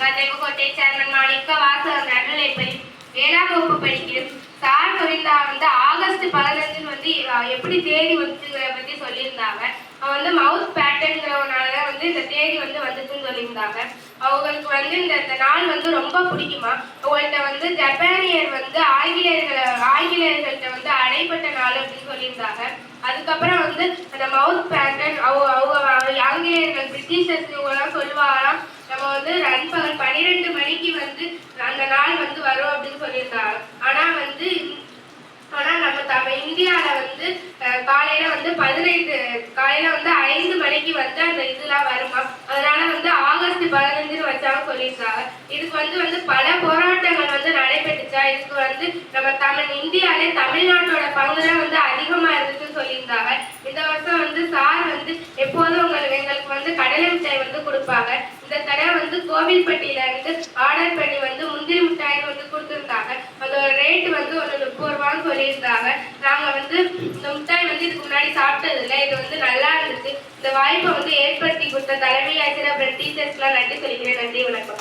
Patrika chairman Manikka Vasagar நடுநிலைப்பள்ளி ஏழாம் வகுப்பு படிக்கிறேன் சார் சொல்லியிருந்தாங்க வந்து ஆகஸ்ட் பதினஞ்சுன்னு வந்து எப்படி தேதி வந்துச்சுங்கிறத பத்தி சொல்லியிருந்தாங்க. அவன் வந்து மவுத் பேட்டர்ங்கிறவனால தான் வந்து இந்த தேதி வந்து வந்துச்சுன்னு சொல்லியிருந்தாங்க. அவங்களுக்கு வந்து இந்த நாள் வந்து ரொம்ப பிடிக்குமா? அவங்கள்ட்ட வந்து ஜப்பானியர் வந்து ஆங்கிலேயர்களை ஆங்கிலேயர்கள்ட்ட வந்து அடைப்பட்ட நாள் அப்படின்னு சொல்லியிருந்தாங்க. அதுக்கப்புறம் வந்து அந்த மவுத் பேட்டர்ன் அவங்க அவங்க ஆங்கிலேயர்கள் பிரிட்டிஷர்ஸ் இவங்கெல்லாம் சொல்லுவாங்க நம்ம வந்து நண்பகல் பன்னிரெண்டு மணிக்கு வந்து அந்த நாள் வந்து வரும் அப்படின்னு சொல்லியிருந்தாங்க ஆனா வந்து ஆனா நம்ம இந்தியாவில் இந்தியால வந்து காலையில் காலையில வந்து பதினைந்து காலையில வந்து ஐந்து மணிக்கு வந்து அந்த இதெல்லாம் வருமா? அதனால வந்து ஆகஸ்ட் பதினஞ்சுன்னு வச்சாங்க சொல்லியிருக்காங்க. இதுக்கு வந்து வந்து பல போராட்டங்கள் வந்து நடைபெற்றுச்சா? இதுக்கு வந்து நம்ம தமிழ் இந்தியாலே தமிழ்நாட்டோட பங்கு தான் வந்து அதிகமா இருந்துச்சுன்னு சொல்லியிருந்தாங்க. இந்த வருஷம் வந்து சார் வந்து எப்போதும் உங்களுக்கு எங்களுக்கு வந்து கடலை மிட்டாய் வந்து கொடுப்பாங்க. இந்த தடவை வந்து கோவில்பட்டியில இருந்து ஆர்டர் பண்ணி வந்து முந்திரி மிட்டாய் வந்து முப்பது சொல்லியிருந்தாங்க. நாங்க வந்து இந்த முட்டாய் வந்து இதுக்கு முன்னாடி சாப்பிட்டது இல்லை இது வந்து நல்லா இருந்துச்சு. இந்த வாய்ப்பை வந்து ஏற்படுத்தி கொடுத்த தலைமை ஆசிரியர் அப்புறம் டீச்சர்ஸ்லாம் நன்றி சொல்லிக்கிறேன். நன்றி வணக்கம்.